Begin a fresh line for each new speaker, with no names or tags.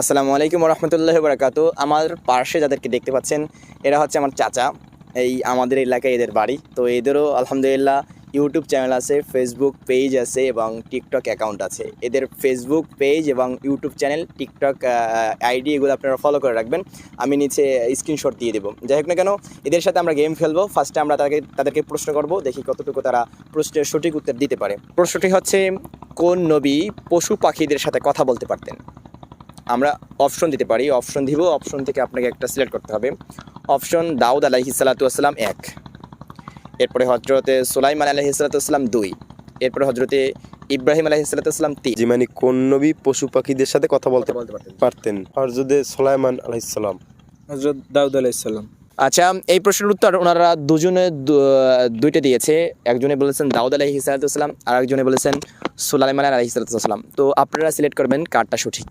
আসসালামু আলাইকুম রহমতুল্লাহ বরাকাত আমার পার্শ্বে যাদেরকে দেখতে পাচ্ছেন, এরা হচ্ছে আমার চাচা। এই আমাদের এলাকায় এদের বাড়ি। তো এদেরও আলহামদুলিল্লাহ ইউটিউব চ্যানেল আছে ফেসবুক পেজ আছে এবং টিকটক অ্যাকাউন্ট আছে। এদের ফেসবুক পেজ এবং ইউটিউব চ্যানেল টিকটক আইডি এগুলো আপনারা ফলো করে রাখবেন। আমি নিচে স্ক্রিনশট দিয়ে দেবো। যাই হোক না কেন, এদের সাথে আমরা গেম খেলব। ফার্স্টে আমরা তাদেরকে তাদেরকে প্রশ্ন করব, দেখি কতটুকু তারা প্রশ্নের সঠিক উত্তর দিতে পারে। প্রশ্নটি হচ্ছে, কোন নবী পশু পাখিদের সাথে কথা বলতে পারতেন? আমরা অপশন দিতে পারি। অপশন দিব অপশন থেকে আপনাকে একটা সিলেক্ট করতে হবে। অপশন দাউদ আলাহি সালাতাম এক। এরপরে হজরতে সোলাইমান আলাহি সালাতাম দুই। এরপরে হজরতে ইব্রাহিম আলাহি সালাতাম তিন।
জি মানে কোন নবী পশু পাখিদের সাথে কথা বলতে
বলতে পারতেন।
পারতেন? হরজদে সোলাইমান আলাইসালাম
হজরত দাউদ আলাইসাল্লাম
আচ্ছা এই প্রশ্নের উত্তর ওনারা দুজনে দু- দুইটা দিয়েছে। একজনে বলেছেন দাউদ আলাহি সালাতাম আর একজনে বলেছেন সুলাইমান আলাহি সালাতাম তো আপনারা সিলেক্ট করবেন কারটা সঠিক।